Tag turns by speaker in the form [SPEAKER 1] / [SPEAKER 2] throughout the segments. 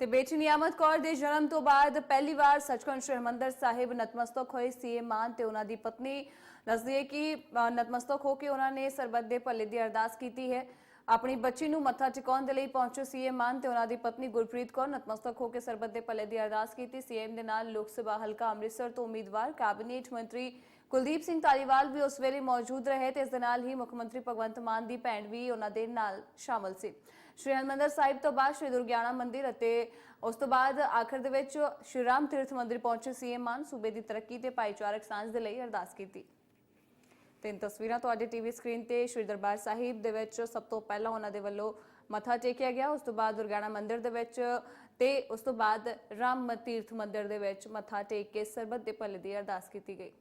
[SPEAKER 1] ਤੇ ਬੇਟੀ ਨਿਆਮਤ ਕੌਰ ਦੇ ਜਨਮ ਤੋਂ ਬਾਅਦ ਪਹਿਲੀ ਵਾਰ ਸੱਚਖੰਡ ਸ੍ਰੀ ਸਾਹਿਬ ਨਤਮਸਤਕ ਹੋਏ ਸੀਐਮ ਮਾਨ ਤੇ ਉਹਨਾਂ ਦੀ ਪਤਨੀ। ਦੱਸਦੀ ਹੈ ਕਿ ਨਤਮਸਤਕ ਹੋ ਕੇ ਉਹਨਾਂ ਨੇ ਸਰਬੱਤ ਦੇ ਭਲੇ ਦੀ ਅਰਦਾਸ ਕੀਤੀ ਹੈ। ਆਪਣੀ ਬੱਚੀ ਨੂੰ ਮੱਥਾ ਟਿਕਾਉਣ ਦੇ ਲਈ ਪਹੁੰਚੇ ਸੀਐਮ ਮਾਨ ਤੇ ਉਹਨਾਂ ਦੀ ਪਤਨੀ ਗੁਰਪ੍ਰੀਤ ਕੌਰ ਨਤਮਸਤਕ ਹੋ ਕੇ ਸਰਬੱਤ ਦੇ ਭਲੇ ਦੀ ਅਰਦਾਸ ਕੀਤੀ। ਸੀਐਮ ਦੇ ਨਾਲ ਲੋਕ ਸਭਾ ਹਲਕਾ ਅੰਮ੍ਰਿਤਸਰ ਤੋਂ ਉਮੀਦਵਾਰ, ਕੈਬਨਿਟ ਮੰਤਰੀ ਕੁਲਦੀਪ ਸਿੰਘ ਧਾਲੀਵਾਲ ਵੀ ਉਸ ਵੇਲੇ ਮੌਜੂਦ ਰਹੇ ਤੇ ਇਸ ਦੇ ਨਾਲ ਹੀ ਮੁੱਖ ਮੰਤਰੀ ਭਗਵੰਤ ਮਾਨ ਦੀ ਭੈਣ ਵੀ ਉਹਨਾਂ ਦੇ ਨਾਲ ਸ਼ਾਮਲ ਸੀ। ਸ਼੍ਰੀ ਹਰਿਮੰਦਰ ਸਾਹਿਬ ਤੋਂ ਬਾਅਦ ਸ਼੍ਰੀ ਦੁਰਗਿਆਣਾ ਮੰਦਿਰ ਅਤੇ ਉਸ ਤੋਂ ਬਾਅਦ ਆਖਰ ਦੇ ਵਿੱਚ ਸ਼੍ਰੀ ਰਾਮ ਤੀਰਥ ਮੰਦਿਰ ਪਹੁੰਚੇ ਸੀਐਮ ਮਾਨ ਸੂਬੇ ਦੀ ਤਰੱਕੀ ਤੇ ਭਾਈਚਾਰਕ ਸਾਂਝ ਦੇ ਲਈ ਅਰਦਾਸ ਕੀਤੀ। ਤਿੰਨ ਤਸਵੀਰਾਂ ਤੁਹਾਡੇ ਟੀਵੀ ਸਕਰੀਨ ਤੇ ਸ਼੍ਰੀ ਦਰਬਾਰ ਸਾਹਿਬ ਦੇ ਵਿੱਚ ਸਭ ਤੋਂ ਪਹਿਲਾਂ ਉਹਨਾਂ ਦੇ ਵੱਲੋਂ ਮੱਥਾ ਟੇਕਿਆ ਗਿਆ। ਉਸ ਤੋਂ ਬਾਅਦ ਦੁਰਗਿਆਣਾ ਮੰਦਿਰ ਦੇ ਵਿੱਚ ਤੇ ਉਸ ਤੋਂ ਬਾਅਦ ਰਾਮ ਤੀਰਥ ਮੰਦਿਰ ਦੇ ਵਿੱਚ ਮੱਥਾ ਟੇਕ ਕੇ ਸਰਬੱਤ ਦੇ ਭਲੇ ਦੀ ਅਰਦਾਸ ਕੀਤੀ ਗਈ।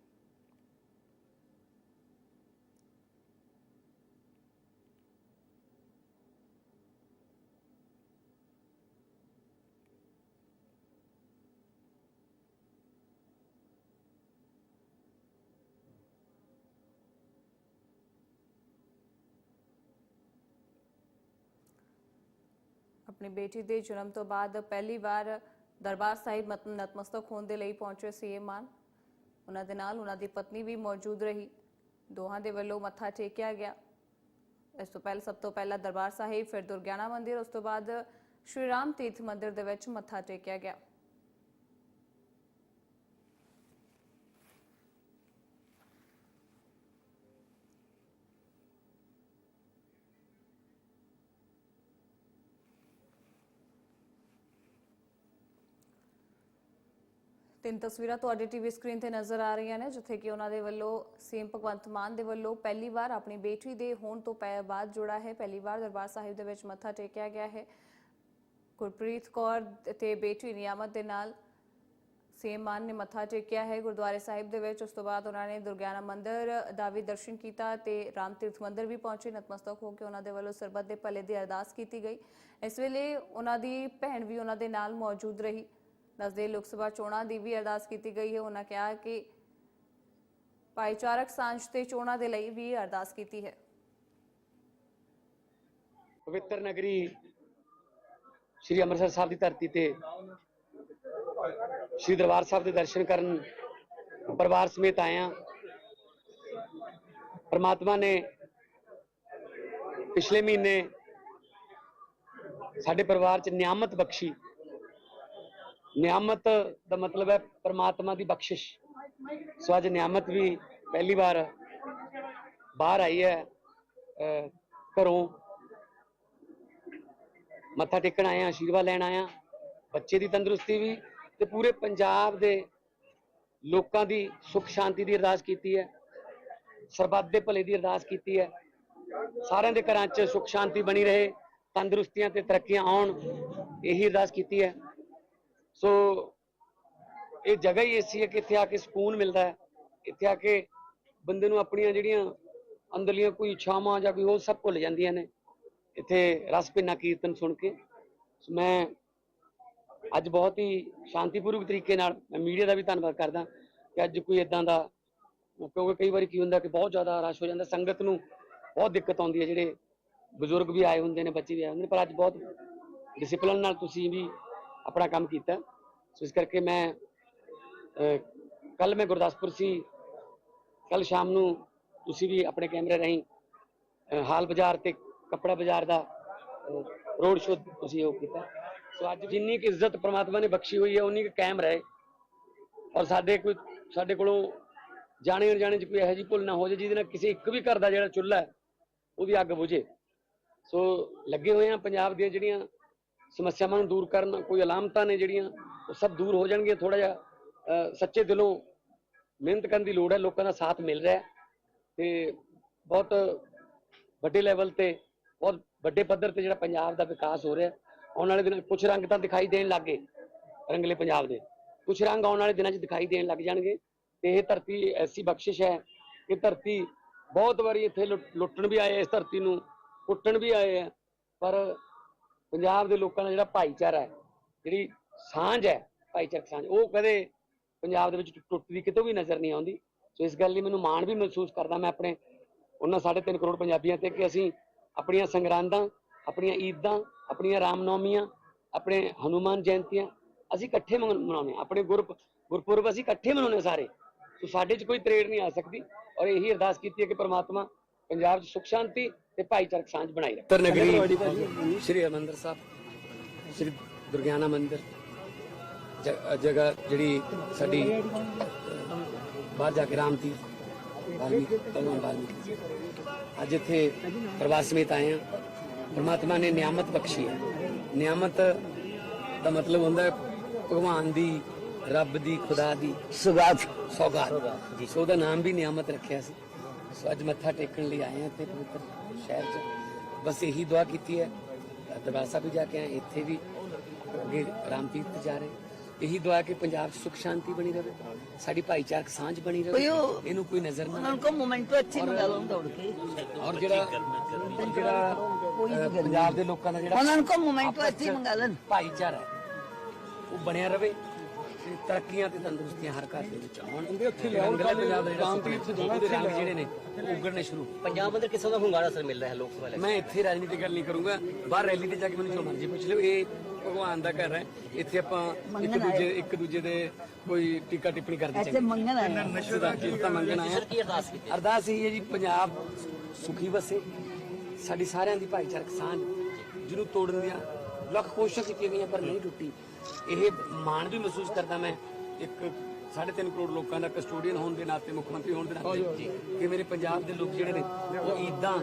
[SPEAKER 1] ਆਪਣੀ ਬੇਟੀ ਦੇ ਜਨਮ ਤੋਂ ਬਾਅਦ ਪਹਿਲੀ ਵਾਰ ਦਰਬਾਰ ਸਾਹਿਬ ਮਤ- ਨਤਮਸਤਕ ਹੋਣ ਦੇ ਲਈ ਪਹੁੰਚੇ ਸੀਐਮ ਮਾਨ। ਉਹਨਾਂ ਦੇ ਨਾਲ ਉਹਨਾਂ ਦੀ ਪਤਨੀ ਵੀ ਮੌਜੂਦ ਰਹੀ। ਦੋਹਾਂ ਦੇ ਵੱਲੋਂ ਮੱਥਾ ਟੇਕਿਆ ਗਿਆ। ਇਸ ਤੋਂ ਪਹਿਲਾਂ, ਸਭ ਤੋਂ ਪਹਿਲਾਂ ਦਰਬਾਰ ਸਾਹਿਬ, ਫਿਰ ਦੁਰਗਿਆਣਾ ਮੰਦਿਰ, ਉਸ ਤੋਂ ਬਾਅਦ ਸ਼੍ਰੀ ਰਾਮ ਤੀਰਥ ਮੰਦਿਰ ਦੇ ਵਿੱਚ ਮੱਥਾ ਟੇਕਿਆ ਗਿਆ। ਤਿੰਨ ਤਸਵੀਰਾਂ ਤੁਹਾਡੇ ਟੀਵੀ ਸਕਰੀਨ ਤੇ ਨਜ਼ਰ ਆ ਰਹੀਆਂ ਨੇ, ਜਿੱਥੇ ਕਿ ਉਹਨਾਂ ਦੇ ਵੱਲੋਂ ਸੀਐਮ ਭਗਵੰਤ ਮਾਨ ਦੇ ਵੱਲੋਂ ਪਹਿਲੀ ਵਾਰ ਆਪਣੀ ਬੇਟੀ ਦੇ ਹੋਣ ਤੋਂ ਪੈ, ਬਾਅਦ ਜੁੜਾ ਹੈ। ਪਹਿਲੀ ਵਾਰ ਦਰਬਾਰ ਸਾਹਿਬ ਦੇ ਵਿੱਚ ਮੱਥਾ ਟੇਕਿਆ ਗਿਆ ਹੈ। ਗੁਰਪ੍ਰੀਤ ਕੌਰ ਤੇ ਬੇਟੀ ਨਿਆਮਤ ਦੇ ਨਾਲ ਸੀਐਮ ਮਾਨ ਨੇ ਮੱਥਾ ਟੇਕਿਆ ਹੈ। ਗੁਰਦੁਆਰੇ ਸਾਹਿਬ ਦੇ ਵਿੱਚ ਉਸ ਤੋਂ ਬਾਅਦ ਉਹਨਾਂ ਨੇ ਦੁਰਗਿਆਨਾ ਮੰਦਿਰ ਦਾ ਵੀ ਦਰਸ਼ਨ ਕੀਤਾ ਤੇ ਰਾਮ ਤੀਰਥ ਮੰਦਿਰ ਵੀ ਪਹੁੰਚੇ। ਨਤਮਸਤਕ ਹੋ ਕੇ ਉਹਨਾਂ ਦੇ ਵੱਲੋਂ ਸਰਬੱਤ ਦੇ ਭਲੇ ਦੀ ਅਰਦਾਸ ਕੀਤੀ ਗਈ। ਇਸ ਵੇਲੇ ਉਹਨਾਂ ਦੀ ਭੈਣ ਵੀ ਉਹਨਾਂ ਦੇ ਨਾਲ ਮੌਜੂਦ ਰਹੀ। ਦੱਸਦੇ ਲੋਕ ਸਭਾ ਚੋਣਾਂ ਦੀ ਵੀ ਅਰਦਾਸ ਕੀਤੀ ਗਈ ਹੈ। ਉਹਨਾਂ ਕਿਹਾ ਕਿ ਭਾਈਚਾਰਕ ਸਾਂਝ ਤੇ ਚੋਣਾਂ ਦੇ ਲਈ ਵੀ ਅਰਦਾਸ ਕੀਤੀ ਹੈ।
[SPEAKER 2] ਪਵਿੱਤਰ ਨਗਰੀ ਸ੍ਰੀ ਅੰਮ੍ਰਿਤਸਰ ਸਾਹਿਬ ਦੀ ਧਰਤੀ ਤੇ ਸ੍ਰੀ ਦਰਬਾਰ ਸਾਹਿਬ ਦੇ ਦਰਸ਼ਨ ਕਰਨ ਪਰਿਵਾਰ ਸਮੇਤ ਆਇਆ ਪਰਮਾਤਮਾ ਨੇ ਪਿਛਲੇ ਮਹੀਨੇ ਸਾਡੇ ਪਰਿਵਾਰ ਚ ਨਿਆਮਤ ਬਖਸ਼ੀ। ਨਿਆਮਤ ਦਾ ਮਤਲਬ ਹੈ ਪਰਮਾਤਮਾ ਦੀ ਬਖਸ਼ਿਸ਼। ਸੋ ਅੱਜ ਨਿਆਮਤ ਵੀ ਪਹਿਲੀ ਵਾਰ ਬਾਹਰ ਆਈ ਹੈ ਘਰੋਂ। ਮੱਥਾ ਟੇਕਣ ਆਇਆ ਆਸ਼ੀਰਵਾਦ ਲੈਣ ਆਇਆ ਬੱਚੇ ਦੀ ਤੰਦਰੁਸਤੀ ਵੀ ਤੇ ਪੂਰੇ ਪੰਜਾਬ ਦੇ ਲੋਕਾਂ ਦੀ ਸੁੱਖ ਸ਼ਾਂਤੀ ਦੀ ਅਰਦਾਸ ਕੀਤੀ ਹੈ। ਸਰਬੱਤ ਦੇ ਭਲੇ ਦੀ ਅਰਦਾਸ ਕੀਤੀ ਹੈ। ਸਾਰਿਆਂ ਦੇ ਘਰਾਂ 'ਚ ਸੁੱਖ ਸ਼ਾਂਤੀ ਬਣੀ ਰਹੇ, ਤੰਦਰੁਸਤੀਆਂ ਤੇ ਤਰੱਕੀਆਂ ਆਉਣ, ਇਹੀ ਅਰਦਾਸ ਕੀਤੀ ਹੈ। ਸੋ ਇਹ ਜਗ੍ਹਾ ਹੀ ਐਸੀ ਹੈ ਕਿ ਇੱਥੇ ਆ ਕੇ ਸਕੂਨ ਮਿਲਦਾ ਹੈ, ਇੱਥੇ ਆ ਕੇ ਬੰਦੇ ਨੂੰ ਆਪਣੀਆਂ ਜਿਹੜੀਆਂ ਅੰਦਰਲੀਆਂ ਕੋਈ ਇੱਛਾਵਾਂ ਜਾਂ ਕੋਈ ਉਹ ਸਭ ਭੁੱਲ ਜਾਂਦੀਆਂ ਨੇ। ਇੱਥੇ ਰਸ ਭਿੰਨਾ ਕੀਰਤਨ ਸੁਣ ਕੇ ਮੈਂ ਅੱਜ ਬਹੁਤ ਹੀ ਸ਼ਾਂਤੀਪੂਰਵਕ ਤਰੀਕੇ ਨਾਲ ਮੈਂ ਮੀਡੀਆ ਦਾ ਵੀ ਧੰਨਵਾਦ ਕਰਦਾ ਕਿ ਅੱਜ ਕੋਈ ਇਦਾਂ ਦਾ, ਕਿਉਂਕਿ ਕਈ ਵਾਰੀ ਕੀ ਹੁੰਦਾ ਕਿ ਬਹੁਤ ਜ਼ਿਆਦਾ ਰਸ਼ ਹੋ ਜਾਂਦਾ, ਸੰਗਤ ਨੂੰ ਬਹੁਤ ਦਿੱਕਤ ਆਉਂਦੀ ਹੈ, ਜਿਹੜੇ ਬਜ਼ੁਰਗ ਵੀ ਆਏ ਹੁੰਦੇ ਨੇ, ਬੱਚੇ ਵੀ ਆਏ ਹੁੰਦੇ ਨੇ, ਪਰ ਅੱਜ ਬਹੁਤ ਡਿਸਪਲਿਨ ਨਾਲ ਤੁਸੀਂ ਵੀ ਆਪਣਾ ਕੰਮ ਕੀਤਾ। ਸੋ ਇਸ ਕਰਕੇ ਮੈਂ ਕੱਲ ਮੈਂ ਗੁਰਦਾਸਪੁਰ ਸੀ। ਕੱਲ ਸ਼ਾਮ ਨੂੰ ਤੁਸੀਂ ਵੀ ਆਪਣੇ ਕੈਮਰੇ ਰਾਹੀਂ ਹਾਲ ਬਾਜ਼ਾਰ ਤੇ ਕੱਪੜਾ ਬਾਜ਼ਾਰ ਦਾ ਰੋਡ ਸ਼ੋਅ ਤੁਸੀਂ ਉਹ ਕੀਤਾ। ਸੋ ਅੱਜ ਜਿੰਨੀ ਕੁ ਇੱਜ਼ਤ ਪ੍ਰਮਾਤਮਾ ਨੇ ਬਖਸ਼ੀ ਹੋਈ ਹੈ, ਉਨੀ ਕੁ ਕਾਇਮ ਰਹੇ। ਔਰ ਸਾਡੇ ਕੋਈ, ਸਾਡੇ ਕੋਲੋਂ ਜਾਣੇ ਅਣਜਾਣੇ ਚ ਕੋਈ ਇਹੋ ਜਿਹੀ ਭੁੱਲ ਨਾ ਹੋ ਜਾਏ, ਜਿਹਦੇ ਨਾਲ ਕਿਸੇ ਇੱਕ ਵੀ ਘਰ ਦਾ ਜਿਹੜਾ ਚੁੱਲ੍ਹਾ ਹੈ ਉਹਦੀ ਅੱਗ ਬੁਝੇ। ਸੋ ਲੱਗੇ ਹੋਏ ਆ ਪੰਜਾਬ ਦੀਆਂ ਜਿਹੜੀਆਂ ਸਮੱਸਿਆਵਾਂ ਨੂੰ ਦੂਰ ਕਰਨ, ਕੋਈ ਅਲਾਮਤਾਂ ਨੇ ਜਿਹੜੀਆਂ, ਉਹ ਸਭ ਦੂਰ ਹੋ ਜਾਣਗੀਆਂ ਥੋੜਾ ਜਿਹਾ। ਸੱਚੇ ਦਿਲੋਂ ਮਿਹਨਤ ਕਰਨ ਦੀ ਲੋੜ ਹੈ, ਲੋਕਾਂ ਦਾ ਸਾਥ ਮਿਲ ਰਿਹਾ ਹੈ ਤੇ ਬਹੁਤ ਵੱਡੇ ਲੈਵਲ ਤੇ, ਬਹੁਤ ਵੱਡੇ ਪੱਧਰ ਤੇ ਜਿਹੜਾ ਪੰਜਾਬ ਦਾ ਵਿਕਾਸ ਹੋ ਰਿਹਾ ਆਉਣ ਵਾਲੇ ਦਿਨਾਂ ਕੁਝ ਰੰਗ ਤਾਂ ਦਿਖਾਈ ਦੇਣ ਲੱਗੇ ਰੰਗਲੇ ਪੰਜਾਬ ਦੇ। ਕੁਝ ਰੰਗ ਆਉਣ ਵਾਲੇ ਦਿਨਾਂ 'ਚ ਦਿਖਾਈ ਦੇਣ ਲੱਗ ਜਾਣਗੇ ਤੇ ਇਹ ਧਰਤੀ ਐਸੀ ਬਖਸ਼ਿਸ਼ ਹੈ ਕਿ ਧਰਤੀ ਬਹੁਤ ਵਾਰੀ ਇੱਥੇ ਲੁੱਟ- ਲੁੱਟਣ ਵੀ ਆਏ ਇਸ ਧਰਤੀ ਨੂੰ ਕੁੱਟਣ ਵੀ ਆਏ ਆ, ਪਰ ਪੰਜਾਬ ਦੇ ਲੋਕਾਂ ਦਾ ਜਿਹੜਾ ਭਾਈਚਾਰਾ ਹੈ, ਜਿਹੜੀ ਸਾਂਝ ਹੈ, ਭਾਈਚਾਰਕ ਸਾਂਝ, ਉਹ ਕਦੇ ਪੰਜਾਬ ਦੇ ਵਿੱਚ ਟੁੱਟਦੀ ਕਿਤੋਂ ਵੀ ਨਜ਼ਰ ਨਹੀਂ ਆਉਂਦੀ। ਸੋ ਇਸ ਗੱਲ ਲਈ ਮੈਨੂੰ ਮਾਣ ਵੀ ਮਹਿਸੂਸ ਕਰਦਾ ਮੈਂ ਆਪਣੇ ਉਹਨਾਂ 3.5 ਕਰੋੜ ਪੰਜਾਬੀਆਂ ਤੇ ਕਿ ਅਸੀਂ ਆਪਣੀਆਂ ਸੰਗਰਾਂਦਾਂ, ਆਪਣੀਆਂ ਈਦਾਂ, ਆਪਣੀਆਂ ਰਾਮਨੌਮੀਆਂ, ਆਪਣੇ ਹਨੂਮਾਨ ਜਯੰਤੀਆਂ ਅਸੀਂ ਇਕੱਠੇ ਮਨ- ਮਨਾਉਂਦੇ ਹਾਂ। ਆਪਣੇ ਗੁਰਪ, ਗੁਰਪੁਰਬ ਅਸੀਂ ਇਕੱਠੇ ਮਨਾਉਂਦੇ ਹਾਂ ਸਾਰੇ। ਸੋ ਸਾਡੇ 'ਚ ਕੋਈ ਤਰੇੜ ਨਹੀਂ ਆ ਸਕਦੀ ਔਰ ਇਹੀ ਅਰਦਾਸ ਕੀਤੀ ਹੈ ਕਿ ਪ੍ਰਮਾਤਮਾ ਪੰਜਾਬ 'ਚ ਸੁਖ ਸ਼ਾਂਤੀ ਤੇ ਭਾਈਚਾਰਕ ਸਾਂਝ ਬਣਾਈ ਰੱਖੇ। ਨਗਰੀ ਸ਼੍ਰੀ ਹਰਿਮੰਦਰ ਸਾਹਿਬ ਸ਼੍ਰੀ ਦੁਰਗਿਆਨਾ ਮੰਦਿਰ। ਜਗ੍ਹਾ ਜਿਹੜੀ ਸਾਡੀ ਅਹ, ਬਾਹਰ ਜਾ ਕੇ ਰਾਮ ਤੀਰਥ ਵਾਲਮੀਕੀ ਭਗਵਾਨ ਵਾਲਮੀਕੀ ਜੀ। ਅੱਜ ਇੱਥੇ ਪਰਿਵਾਰ ਸਮੇਤ ਆਏ ਹਾਂ। ਪਰਮਾਤਮਾ ਨੇ ਨਿਆਮਤ ਬਖਸ਼ੀ ਹੈ। ਨਿਆਮਤ ਦਾ ਮਤਲਬ ਹੁੰਦਾ ਹੈ ਭਗਵਾਨ ਦੀ ਰੱਬ ਦੀ ਖੁਦਾ ਦੀ
[SPEAKER 3] ਸੁਗਾਤ।
[SPEAKER 2] ਸੌਗਾਤ ਜੀ। ਸੋ ਉਹਦਾ ਨਾਮ ਵੀ ਨਿਆਮਤ ਰੱਖਿਆ ਸੀ। ਸੋ ਅੱਜ ਮੱਥਾ ਟੇਕਣ ਲਈ ਆਏ ਹਾਂ ਤੇ ਪਵਿੱਤਰ ਸ਼ਹਿਰ 'ਚ। ਬਸ ਇਹੀ ਦੁਆ ਕੀਤੀ ਹੈ। ਦਰਬਾਰ ਸਾਹਿਬ ਵੀ ਜਾ ਕੇ ਆਏ ਇੱਥੇ ਵੀ ਅੱਗੇ ਰਾਮ ਤੀਰਥ ਜਾ ਰਹੇ। ਇਹੀ ਦੁਆ ਕਿ ਪੰਜਾਬ 'ਚ ਸੁਖ ਸ਼ਾਂਤੀ ਬਣੀ ਰਹੇ ਸਾਡੀ ਭਾਈਚਾਰਕ ਸਾਂਝ ਬਣੀ ਰਹੇ। ਇਹਨੂੰ ਕੋਈ ਨਜ਼ਰ ਨਾ
[SPEAKER 3] ਉਹਨਾਂ ਨੂੰ ਮੋਮੈਂਟੋ ਅੱਛੀ ਮੰਗਾ ਲਓ ਦੌੜ ਕੇ।
[SPEAKER 2] ਔਰ ਜਿਹੜਾ ਜਿਹੜਾ ਪੰਜਾਬ ਦੇ ਲੋਕਾਂ ਦਾ ਜਿਹੜਾ
[SPEAKER 3] ਉਹਨਾਂ ਕੋ ਮੋਮੈਂਟੋ ਅੱਛੀ ਮੰਗਾ ਲੈਣ।
[SPEAKER 2] ਭਾਈਚਾਰਾ ਉਹ ਬਣਿਆ ਰਵੇ। ਤੇ ਤਰੱਕੀਆਂ ਤੇ ਤੰਦਰੁਸਤੀਆਂ ਹਰ ਘਰ ਦੇ ਵਿੱਚ ਆਉਣ। ਰੰਗਲਾ ਪੰਜਾਬ ਦਾ ਜਿਹੜਾ ਸੁਪਨਾ ਉਹਦੇ ਰੰਗ ਜਿਹੜੇ ਨੇ ਉਗੜਨੇ ਸ਼ੁਰੂ।
[SPEAKER 4] ਪੰਜਾਬ ਅੰਦਰ ਕਿਸਮ ਦਾ ਹੁੰਗਾਰਾ ਅਸਰ ਮਿਲ ਰਿਹਾ ਹੈ ਲੋਕ ਸਭਾ
[SPEAKER 2] ਮੈਂ ਇੱਥੇ ਰਾਜਨੀਤੀ ਗੱਲ ਨਹੀਂ ਕਰੂੰਗਾ। ਬਾਹਰ ਰੈਲੀ ਤੇ ਜਾ ਕੇ ਮੈਨੂੰ ਜੋ ਮਰਜ਼ੀ ਪੁੱਛ ਲਿਓ। ਇਹ ਭਗਵਾਨ ਦਾ ਘਰ ਹੈ। ਇੱਥੇ ਆਪਾਂ ਇੱਕ ਦੂਜੇ ਇੱਕ ਦੂਜੇ ਦੇ ਕੋਈ ਟੀਕਾ ਟਿੱਪਣੀ ਕਰਦੇ
[SPEAKER 3] ਇੱਥੇ
[SPEAKER 2] ਚੰਗੇ।
[SPEAKER 3] ਮੰਗਣ ਆਏ।
[SPEAKER 2] ਨਸ਼ੇ ਦਾ ਕੀਮਤਾਂ ਮੰਗਣ
[SPEAKER 4] ਕੀ ਅਰਦਾਸ ਕੀਤੀ
[SPEAKER 2] ਅਰਦਾਸ ਇਹ ਹੈ ਜੀ ਪੰਜਾਬ ਸੁਖੀ ਵਸੇ। ਸਾਡੀ ਸਾਰਿਆਂ ਦੀ ਭਾਈਚਾਰਕ ਸਾਂਝ। ਜਿਹਨੂੰ ਤੋੜਨ ਦੀਆਂ ਲੱਖ ਕੋਸ਼ਿਸ਼ਾਂ ਕੀਤੀਆਂ ਗਈਆਂ ਪਰ ਨਹੀਂ ਟੁੱਟੀ। ਇਹ ਮਾਣ ਵੀ ਮਹਿਸੂਸ ਕਰਦਾ ਮੈਂ ਇੱਕ 3.5 ਕਰੋੜ ਲੋਕਾਂ ਦਾ ਕਸਟੋਡੀਅਨ ਹੋਣ ਦੇ ਨਾਤੇ ਮੁੱਖ ਮੰਤਰੀ ਹੋਣ ਦੇ ਨਾਤੇ ਕਿ ਮੇਰੇ ਪੰਜਾਬ ਦੇ ਲੋਕ ਜਿਹੜੇ ਨੇ ਉਹ ਈਦਾਂ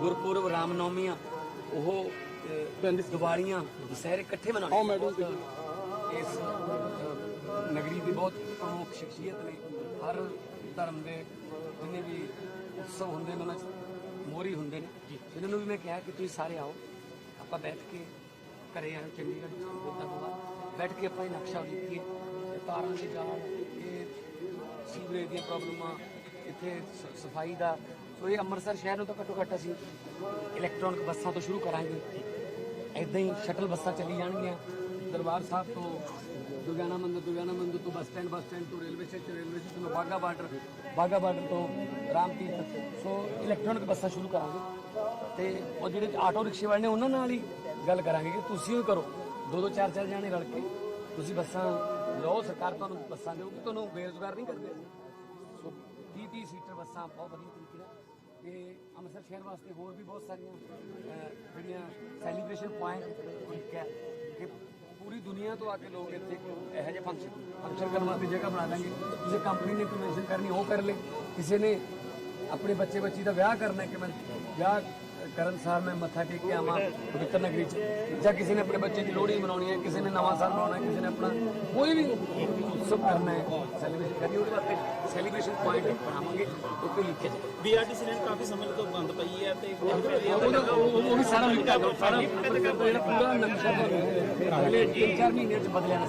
[SPEAKER 2] ਗੁਰਪੁਰਬ ਰਾਮਨੌਮੀਆਂ ਉਹ ਦੀਵਾਲੀਆਂ ਦੁਸਹਿਰੇ ਇਕੱਠੇ ਮਨਾਉਂਦੇ ਇਸ ਨਗਰੀ ਦੀ ਬਹੁਤ ਪ੍ਰਮੁੱਖ ਸ਼ਖਸੀਅਤ ਨੇ। ਹਰ ਧਰਮ ਦੇ ਜਿੰਨੇ ਵੀ ਉਤਸਵ ਹੁੰਦੇ ਨੇ ਉਹਨਾਂ ਮੋਰੀ ਹੁੰਦੇ ਨੇ। ਇਹਨਾਂ ਨੂੰ ਵੀ ਮੈਂ ਕਿਹਾ ਕਿ ਤੁਸੀਂ ਸਾਰੇ ਆਓ ਆਪਾਂ ਬੈਠ ਕੇ ਘਰੇ ਆਏ, ਚੰਡੀਗੜ੍ਹ ਤੋਂ ਬਾਅਦ ਬੈਠ ਕੇ ਆਪਾਂ ਇਹ ਨਕਸ਼ਾ ਦੇਖੀਏ ਤਾਰਾਂ ਦੇ ਜਾਣ ਇਹ ਸੀਵਰੇਜ ਦੀਆਂ ਪ੍ਰੋਬਲਮਾਂ, ਇੱਥੇ ਸ- ਸਫ਼ਾਈ ਦਾ। ਸੋ ਇਹ ਅੰਮ੍ਰਿਤਸਰ ਸ਼ਹਿਰ ਨੂੰ ਤਾਂ ਘੱਟੋ ਘੱਟ ਅਸੀਂ ਇਲੈਕਟ੍ਰੋਨਿਕ ਬੱਸਾਂ ਤੋਂ ਸ਼ੁਰੂ ਕਰਾਂਗੇ। ਇਦਾਂ ਹੀ ਸ਼ਟਲ ਬੱਸਾਂ ਚੱਲੀ ਜਾਣਗੀਆਂ। ਦਰਬਾਰ ਸਾਹਿਬ ਤੋਂ ਦੁਰਗਿਆਨਾ ਮੰਦਿਰ ਦੁਰਗਿਆਨਾ ਮੰਦਿਰ ਤੋਂ ਬੱਸ ਸਟੈਂਡ ਬੱਸ ਸਟੈਂਡ ਤੋਂ ਰੇਲਵੇ ਸਟੇਸ਼ਨ ਰੇਲਵੇ ਸਟੇਸ਼ਨ ਤੋਂ ਬਾਗਾ ਬਾਰਡਰ ਬਾਗਾ ਬਾਰਡਰ ਤੋਂ ਰਾਮ ਤੀਰਥ। ਸੋ ਇਲੈਕਟ੍ਰੋਨਿਕ ਬੱਸਾਂ ਸ਼ੁਰੂ ਕਰਾਂਗੇ। ਤੇ ਉਹ ਜਿਹੜੇ ਆਟੋ ਰਿਕਸ਼ੇ ਵਾਲੇ ਨੇ, ਉਹਨਾਂ ਨਾਲ ਹੀ ਗੱਲ ਕਰਾਂਗੇ ਕਿ ਤੁਸੀਂ ਵੀ ਕਰੋ। ਦੋ ਦੋ ਚਾਰ ਚਾਰ ਜਾਣੇ ਰਲ ਕੇ ਤੁਸੀਂ ਬੱਸਾਂ ਲਓ, ਸਰਕਾਰ ਤੁਹਾਨੂੰ ਬੱਸਾਂ ਦੇਊਗੀ, ਤੁਹਾਨੂੰ ਬੇਰੁਜ਼ਗਾਰ ਨਹੀਂ ਕਰਦੇ ਸੋ 30 30 ਸੀਟਰ ਬੱਸਾਂ ਬਹੁਤ ਵਧੀਆ ਤਰੀਕੇ ਨਾਲ। ਤੇ ਅੰਮ੍ਰਿਤਸਰ ਸ਼ਹਿਰ ਵਾਸਤੇ ਹੋਰ ਵੀ ਬਹੁਤ ਸਾਰੀਆਂ ਜਿਹੜੀਆਂ ਸੈਲੀਬ੍ਰੇਸ਼ਨ ਪੁਆਇੰਟ ਇੱਕ ਹੈ ਕਿ ਪੂਰੀ ਦੁਨੀਆ ਤੋਂ ਆ ਕੇ ਲੋਕ ਇੱਥੇ ਇਹੋ ਜਿਹੇ ਫੰਕਸ਼ਨ ਫੰਕਸ਼ਨ ਕਰਨ ਵਾਸਤੇ ਜਗ੍ਹਾ ਬਣਾ ਦਾਂਗੇ। ਕਿਸੇ ਕੰਪਨੀ ਨੇ ਕਨਵੈਨਸ਼ਨ ਕਰਨੀ, ਉਹ ਕਰ ਲੇ। ਕਿਸੇ ਨੇ ਆਪਣੇ ਬੱਚੇ ਬੱਚੀ ਦਾ ਵਿਆਹ ਕਰਨਾ ਹੈ ਕਿ ਮੈਂ ਵਿਆਹ ਕਰਨ ਸਾਰ ਮੈਂ ਮੱਥਾ ਟੇਕ ਕੇ ਆਵਾਂ ਪਵਿੱਤਰ ਨਗਰੀ ਚ ਜਾਂ ਕਿਸੇ ਨੇ ਆਪਣੇ ਬੱਚੇ ਦੀ ਲੋਹੜੀ ਮਨਾਉਣੀ ਹੈ ਕਿਸੇ ਨੇ ਨਵਾਂ ਸਾਲ ਮਨਾਉਣਾ ਹੈ ਕਿਸੇ ਨੇ ਆਪਣਾ ਕੋਈ ਵੀ ਉਤਸਵ ਕਰਨਾ ਹੈ ਸੈਲੀਬ੍ਰੇਸ਼ਨ ਕਰਨੀ ਉਹਦੇ ਵਾਸਤੇ ਸੈਲੀਬ੍ਰੇਸ਼ਨ ਪੁਆਇੰਟ ਬਣਾਵਾਂਗੇ ਉੱਤੇ ਲਿਖੇ ਜਾਏ
[SPEAKER 5] ਬੀਆਰਟੀਸੀ ਨੇ ਕਾਫੀ ਸਮੇਂ ਤੋਂ ਬੰਦ ਪਈ ਹੈ ਤੇ
[SPEAKER 2] ਉਹਦਾ- ਉਹ ਉਹ ਵੀ ਸਾਰਾ ਲਿਖਿਆ ਸਾਰਾ ਜਿਹੜਾ ਪੂਰਾ ਨਕਸ਼ਾ ਤੁਹਾਨੂੰ ਪਹਿਲੇ 3-4 ਮਹੀਨਿਆਂ ਚ ਬਦਲਿਆ ਨਾ